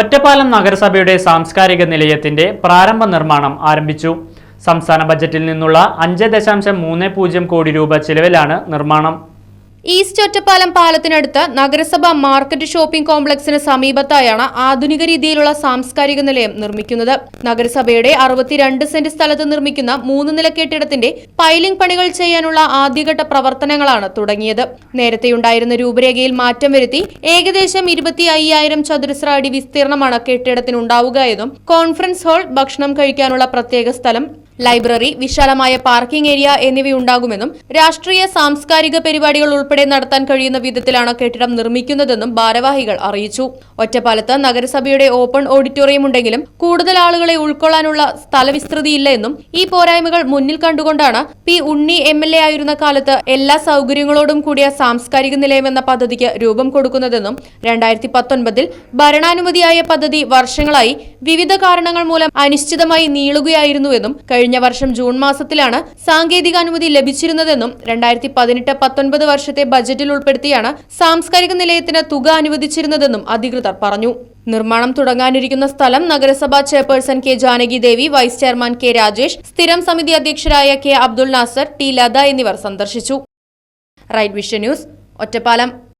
ഒറ്റപ്പാലം നഗരസഭയുടെ സാംസ്കാരിക നിലയത്തിന്റെ പ്രാരംഭ നിർമ്മാണം ആരംഭിച്ചു. സംസ്ഥാന ബജറ്റിൽ നിന്നുള്ള അഞ്ച് ദശാംശം മൂന്ന് പൂജ്യം കോടി രൂപ ചിലവിലാണ് നിർമ്മാണം. ഈസ്റ്റ് ഒറ്റപ്പാലം പാലത്തിനടുത്ത് നഗരസഭ മാർക്കറ്റ് ഷോപ്പിംഗ് കോംപ്ലക്സിന് സമീപത്തായാണ് ആധുനിക രീതിയിലുള്ള സാംസ്കാരിക നിലയം നിർമ്മിക്കുന്നത്. നഗരസഭയുടെ അറുപത്തിരണ്ട് സെന്റ് സ്ഥലത്ത് നിർമ്മിക്കുന്ന മൂന്ന് നില കെട്ടിടത്തിന്റെ പൈലിംഗ് പണികൾ ചെയ്യാനുള്ള ആദ്യഘട്ട പ്രവർത്തനങ്ങളാണ് തുടങ്ങിയത്. നേരത്തെയുണ്ടായിരുന്ന രൂപരേഖയിൽ മാറ്റം വരുത്തി ഏകദേശം ഇരുപത്തി അയ്യായിരം ചതുരശ്ര അടി വിസ്തീർണമാണ് കെട്ടിടത്തിനുണ്ടാവുക എന്നും കോൺഫറൻസ് ഹാൾ ഭക്ഷണം കഴിക്കാനുള്ള പ്രത്യേക സ്ഥലം ലൈബ്രറി വിശാലമായ പാർക്കിംഗ് ഏരിയ എന്നിവയുണ്ടാകുമെന്നും രാഷ്ട്രീയ സാംസ്കാരിക പരിപാടികൾ ഉൾപ്പെടെ നടത്താൻ കഴിയുന്ന വിധത്തിലാണ് കെട്ടിടം നിർമ്മിക്കുന്നതെന്നും ഭാരവാഹികൾ അറിയിച്ചു. ഒറ്റപ്പാലത്ത് നഗരസഭയുടെ ഓപ്പൺ ഓഡിറ്റോറിയം ഉണ്ടെങ്കിലും കൂടുതൽ ആളുകളെ ഉൾക്കൊള്ളാനുള്ള സ്ഥലവിസ്തൃതിയില്ല എന്നും ഈ പോരായ്മകൾ മുന്നിൽ കണ്ടുകൊണ്ടാണ് P Unni M L A ആയിരുന്ന കാലത്ത് എല്ലാ സൗകര്യങ്ങളോടും കൂടിയ സാംസ്കാരിക നിലയം എന്ന പദ്ധതിക്ക് രൂപം കൊടുക്കുന്നതെന്നും രണ്ടായിരത്തി പത്തൊൻപതിൽ ഭരണാനുമതിയായ പദ്ധതി വർഷങ്ങളായി വിവിധ കാരണങ്ങൾ മൂലം അനിശ്ചിതമായി നീളുകയായിരുന്നുവെന്നും വർഷം ജൂൺ മാസത്തിലാണ് സാങ്കേതിക അനുമതി ലഭിച്ചിരുന്നതെന്നും രണ്ടായിരത്തി പതിനെട്ട് പത്തൊൻപത് വർഷത്തെ ബജറ്റിൽ ഉൾപ്പെടുത്തിയാണ് സാംസ്കാരിക നിലയത്തിന് തുക അനുവദിച്ചിരുന്നതെന്നും അധികൃതർ പറഞ്ഞു. നിർമ്മാണം തുടങ്ങാനിരിക്കുന്ന സ്ഥലം നഗരസഭാ chairperson K Janaki Devi vice chairman K Rajesh സ്ഥിരം സമിതി അധ്യക്ഷരായ കെ അബ്ദുൾ നാസർ ടി ലത എന്നിവർ സന്ദർശിച്ചു. Right vision news Ottapalam.